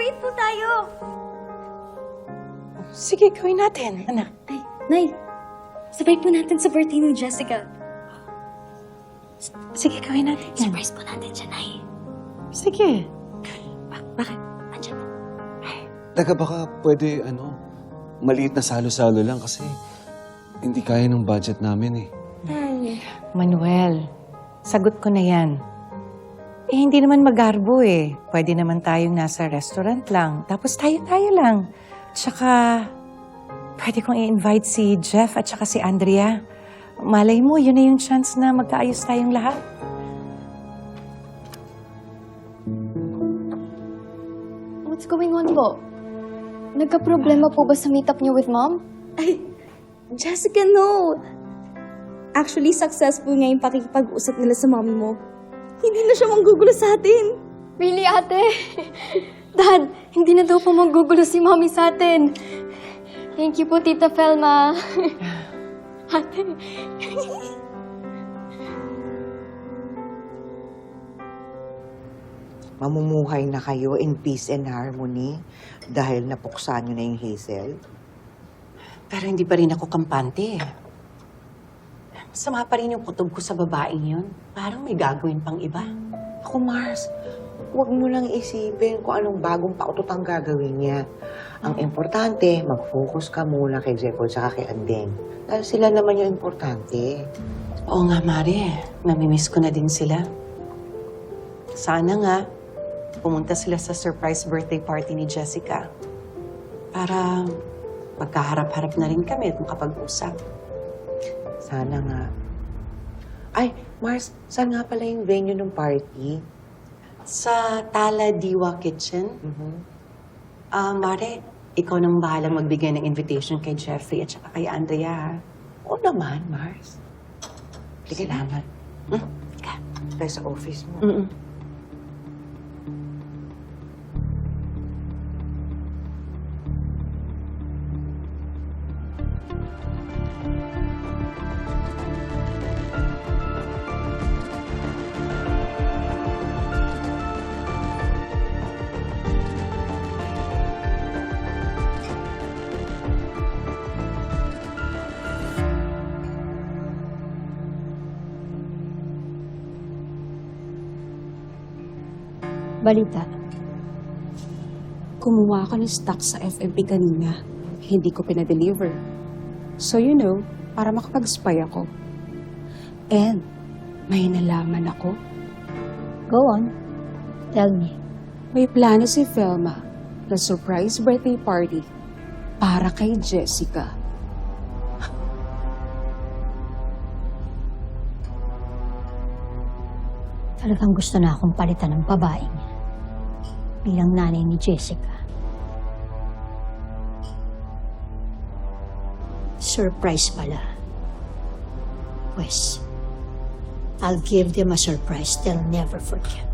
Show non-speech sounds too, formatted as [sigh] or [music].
Po tayo! Sige, gawin natin, anak. Ay, Nay, sabay po natin sa birthday ni Jessica. Sige, gawin natin yan. Surprise po natin siya, Nay. Sige. Ba- bakit? Andiyan po. Taga baka pwede, ano, maliit na salo-salo lang kasi hindi kaya ng budget namin eh. Manuel, sagot ko na yan. Eh, hindi naman magarbo eh. Pwede naman tayong nasa restaurant lang. Tapos tayo-tayo lang. Tsaka, pwede kong i-invite si Jeff at tsaka si Andrea. Malay mo, yun na yung chance na magkaayos tayong lahat. What's going on po? Nagka-problema po ba sa meetup niyo with mom? Ay, Jessica, no. Actually, successful nga yung pakikipag-usap nila sa mommy mo. Hindi na siya manggugulo sa atin. Really, ate? [laughs] Dad, hindi na daw po manggugulo si mommy sa atin. Thank you po, Tita Felma. [laughs] ate. mamumuhay na kayo in peace and harmony dahil napuksa nyo na yung Hazel? Pero hindi pa rin ako kampante eh. Sama pa rin yung kutob ko sa babaeng yun. Parang may gagawin pang iba. Ako, Mars, huwag mo lang isipin kung anong bagong pautot ang gagawin niya. Ang importante, mag-focus ka muna kay Zephyr at kay Andeng. Dahil sila naman yung importante. Oo nga, Mari. Namimiss ko na din sila. Sana nga, pumunta sila sa surprise birthday party ni Jessica. Para magkaharap-harap na rin kami at makapag-usap. Sana nga. Ay, Mars, saan nga pala yung venue ng party? Sa Tala Diwa Kitchen, Mhm. ah, Mare, ikaw nang bahalang magbigay ng invitation kay Jeffrey at saka kay Andrea. ha? Oo naman, Mars. Sige. Salamat. Hmm? Ika. Tayo sa office mo. Mm-mm. Balita. Kumuha ako ng stock sa FMP kanina. Hindi ko pinadeliver. So you know, para makapag-spy ako. And, may nalaman ako. Go on. Tell me. May plano si Velma na surprise birthday party para kay Jessica. Talagang gusto na akong palitan ng babaeng bilang nanay ni Jessica. Surprise pala. Pues, I'll give them a surprise they'll never forget.